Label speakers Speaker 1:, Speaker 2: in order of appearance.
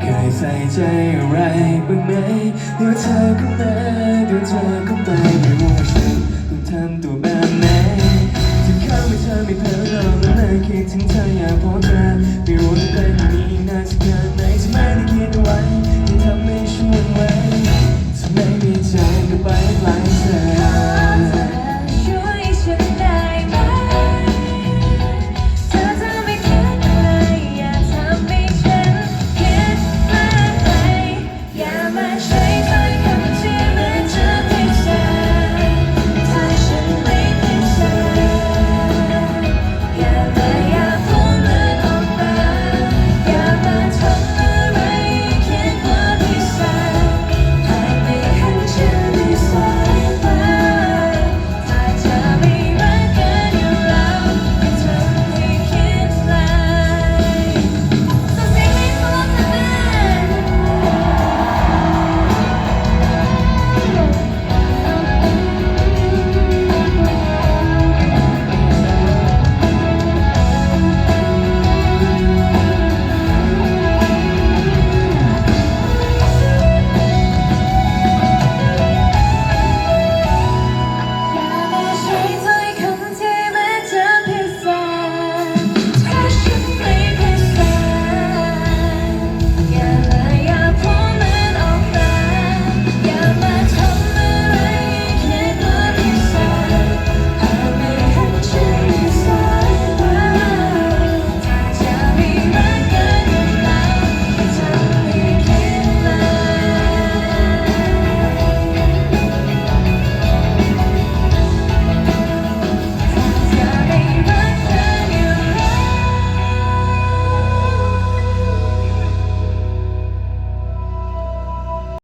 Speaker 1: เคยใส่ใจอะไรบ้างไหมเดี๋ยวเธอก็มาเดี๋ยวเธอก็ไปไม่ว่า